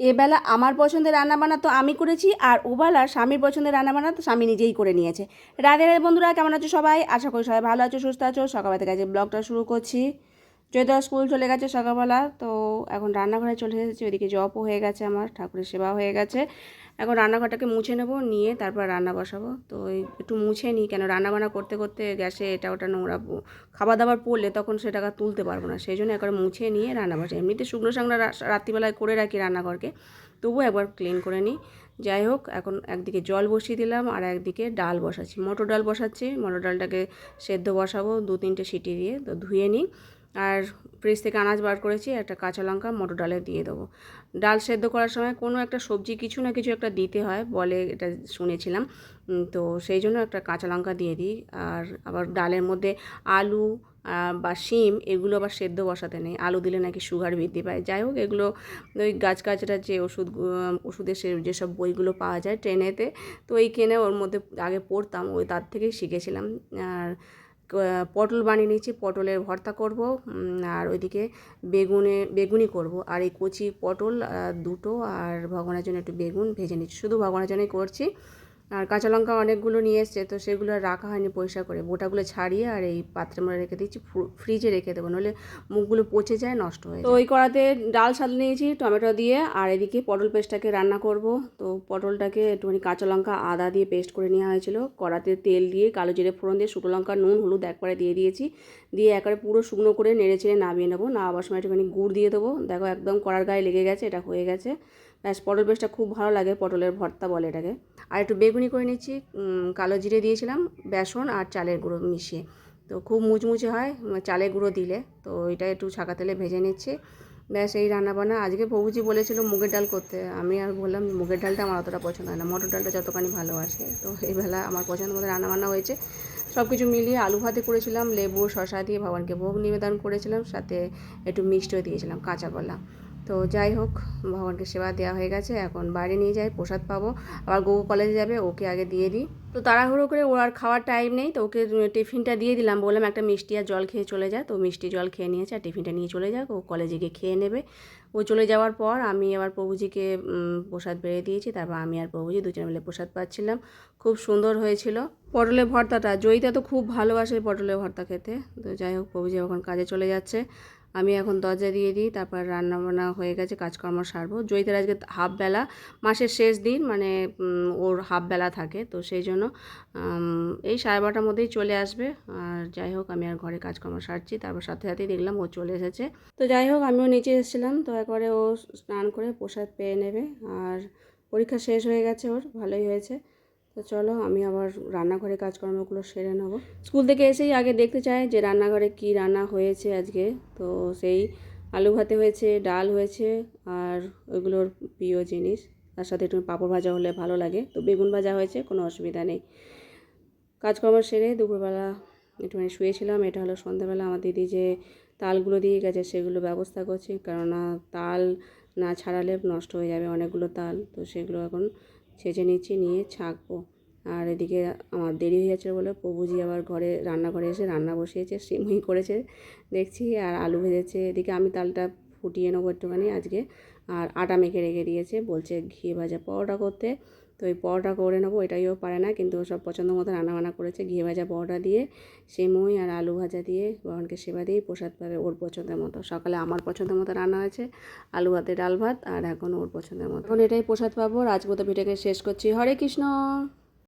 এবেলা আমার পছন্দের রান্নাবান্না তো আমি করেছি আর ওবেলা স্বামীর পছন্দের রান্নাবান্না তো স্বামী নিজেই করে নিয়েছে। রাধে রাধে বন্ধুরা, কেমন আছো সবাই? আশা করি সবাই ভালো আছো, সুস্থ আছো। সকালবেলা থেকে আজকে ব্লগটা শুরু করছি। চৈতা স্কুল চলে গেছে সকালবেলা, তো এখন রান্নাঘরে চলে এসেছি। ওইদিকে জবও হয়ে গেছে আমার, ঠাকুরের সেবা হয়ে গেছে। এখন রান্নাঘরটাকে মুছে নেব, নিয়ে তারপর রান্না বসাবো। তো একটু মুছে নিই, কেন রান্না বান্না করতে করতে গ্যাসে এটা ওটা নোংরা খাবার দাবার পড়লে তখন সেটাকে তুলতে পারব না। সেই জন্য একবার মুছে নিয়ে রান্না বসাই। এমনিতে শুকনো শাকনা রাত্রিবেলায় করে রাখি রান্নাঘরকে। তবুও একবার ক্লিন করে নিই। যাই হোক, এখন একদিকে জল বসিয়ে দিলাম আর একদিকে ডাল বসাচ্ছি। মটর ডাল বসাচ্ছি, মটর ডালটাকে সেদ্ধ বসাবো দু তিনটে সিটি দিয়ে, তো ধুয়ে নিই। আর ফ্রিজ থেকে আনাজ বার করেছি, একটা কাঁচা লঙ্কা, মটর ডালে দিয়ে দেবো। ডাল সেদ্ধ করার সময় কোনো একটা সবজি কিছু না কিছু একটা দিতে হয়, বলে এটা শুনেছিলাম। তো সেই জন্য একটা কাঁচা লঙ্কা দিয়ে দিই। আর আবার ডালের মধ্যে আলু বা শিম, এগুলো আবার সেদ্ধ বসাতে নেই। আলু দিলে নাকি সুগার বৃদ্ধি পায়। যাই হোক, এগুলো ওই গাছ গাছরা যে ওষুধ ওষুধের সে, যেসব বইগুলো পাওয়া যায় ট্রেনেতে, তো এই কিনে ওর মধ্যে আগে পড়তাম, ওই তার থেকেই শিখেছিলাম। আর পটল বানিয়ে নিয়েছি, পটলের ভর্তা করব আর ওইদিকে বেগুনে বেগুনি করব। আর এই কচি পটল দুটো, আর ভগবানের জন্য একটু বেগুন ভেজে নিচ্ছি। শুধু ভগবানের জন্যই করছি আর কাঁচা লঙ্কা অনেকগুলো নিয়ে এসছে তো সেগুলো আর রাখা হয়নি পরিষ্কার করে। বোটাগুলো ছাড়িয়ে আর এই পাত্রের মধ্যে রেখে দিচ্ছি ফ্রু- ফ্রিজে রেখে দেবো নাহলে মুখগুলো পচে যায় নষ্ট হয়ে তো ওই কড়াতে ডাল সাদলে নিয়েছি টমেটো দিয়ে আর এদিকে পটল পেস্টটাকে রান্না করব। তো পটলটাকে একটুখানি কাঁচা লঙ্কা আদা দিয়ে পেস্ট করে নেওয়া হয়েছিল। কড়াতে তেল দিয়ে কালো জিরে ফোড়ন দিয়ে শুকনো লঙ্কা নুন হলুদ একবারে দিয়ে দিয়েছি। দিয়ে একবারে পুরো শুকনো করে নেড়ে চেড়ে নামিয়ে নেব। নামাবার সময় একটুখানি গুড় দিয়ে দেবো। দেখো একদম কড়ার গায়ে লেগে গেছে এটা হয়ে গেছে। ব্যাস পটল পেস্টটা খুব ভালো লাগে পটলের ভর্তা বলে এটাকে। আর একটু বেগুনি করে নিচ্ছি কালো জিরে দিয়েছিলাম, বেসন আর চালের গুঁড়ো মিশিয়ে। তো খুব মুচমুচে হয় চালের গুঁড়ো দিলে। তো এটা একটু ছাকা তেলে ভেজে নিচ্ছি। ব্যাস, এই রান্নাবান্না। আজকে প্রভুজি বলেছিল মুগের ডাল করতে। আমি আর বললাম, মুগের ডালটা আমার অতটা পছন্দ হয় না। মটর ডালটা যতখানি ভালোবাসে তো এই বেলা আমার পছন্দ মতো রান্নাবান্না হয়েছে। সব কিছু মিলিয়ে আলু ভাতে করেছিলাম, লেবু শশা দিয়ে ভগবানকে ভোগ নিবেদন করেছিলাম, সাথে একটু মিষ্টিও দিয়েছিলাম, কাঁচা কলা। তো যাই হোক, ভগবানকে সেবা দেওয়া হয়ে গেছে। এখন বাইরে নিয়ে যাই, প্রসাদ পাবো। আবার গৌ কলেজে যাবে, ওকে আগে দিয়ে দিই। তো তাড়াহুড়ো করে ওর আর খাওয়ার টাইম নেই, তো ওকে টিফিনটা দিয়ে দিলাম। বললাম একটা মিষ্টি আর জল খেয়ে চলে যা। তো মিষ্টি জল খেয়ে নিয়েছে আর টিফিনটা নিয়ে চলে যাক। ও কলেজে গিয়ে খেয়ে নেবে। ও চলে যাওয়ার পর আমি আবার প্রভুজিকে প্রসাদ বেড়ে দিয়েছি। তারপর আমি আর প্রভুজি দুজনে মিলে প্রসাদ পাচ্ছিলাম। খুব সুন্দর হয়েছিল। পটলের ভর্তাটা, জয়িতা তো খুব ভালোবাসে পটলের ভর্তা খেতে। তো যাই হোক, প্রভুজি এখন কাজে চলে যাচ্ছে। আমি এখন দরজা দিয়ে দিই, তারপর রান্না বান্না হয়ে গেছে, কাজকর্ম সারবো। জয়িতার আজকে হাফ বেলা, মাসের শেষ দিন মানে ওর হাফ বেলা থাকে, তো সেই জন্য এই সাড়ে বারোটার মধ্যেই চলে আসবে। আর যাই হোক, আমি আর ঘরে কাজকর্ম সারছি, তারপর সাথে সাথেই দেখলাম ও চলে এসেছে। তো যাই হোক, আমিও নিচে এসেছিলাম, তো একবারে ও স্নান করে প্রসাদ পেয়ে নেবে। আর পরীক্ষা শেষ হয়ে গেছে ওর, ভালোই হয়েছে। তো চলো আমি আবার রান্নাঘরে কাজকর্মগুলো সেরে নেব। স্কুল থেকে এসেই আগে দেখতে চাই যে রান্নাঘরে কি রান্না হয়েছে আজকে। তো সেই আলু ভাতে হয়েছে, ডাল হয়েছে আর ওইগুলোর প্রিয় জিনিস। তার সাথে একটু পাঁপড় ভাজা হলে ভালো লাগে। তো বেগুন ভাজা হয়েছে, কোনো অসুবিধা নেই। কাজকর্ম সেরে দুপুরবেলা একটুখানি শুয়েছিলাম। এটা হলো সন্ধ্যাবেলা আমার দিদি যে তালগুলো দিয়ে গেছে সেগুলো ব্যবস্থা করছি। কেননা তাল না ছাড়ালে নষ্ট হয়ে যাবে অনেকগুলো তাল। তো সেগুলো এখন ছেঁচে নিচ্ছি নিয়ে ছাঁকবো। আর এদিকে আমার দেরি হয়ে যাচ্ছে বলে প্রভুজি আবার ঘরে, রান্নাঘরে এসে রান্না বসিয়েছে, সিমুই করেছে। দেখছি আর আলু ভেজেছে। এদিকে আমি তালটা ফুটিয়ে নেব একটুখানি আজকে। আর আটা মেখে রেখে দিয়েছে। বলছে ঘি ভাজা পরোটা করতে। তো এই পরোটা করে নেব এটাইও পারে না। কিন্তু সব পছন্দ মতো রান্নাবান্না করেছে ঘি ভাজা পরোটা দিয়ে, সেমই আর আলু ভাজা দিয়ে ভগবানকে সেবা দিয়ে, প্রসাদ পাবে ওর পছন্দের মতো। সকালে আমার পছন্দের মতো রান্না হয়েছে, আলু ভাতে ডাল ভাত, আর এখন ওর পছন্দের মতো। এখন এটাই প্রসাদ পাবো রাজপথ ভিটাকে শেষ করছি। হরে কৃষ্ণ!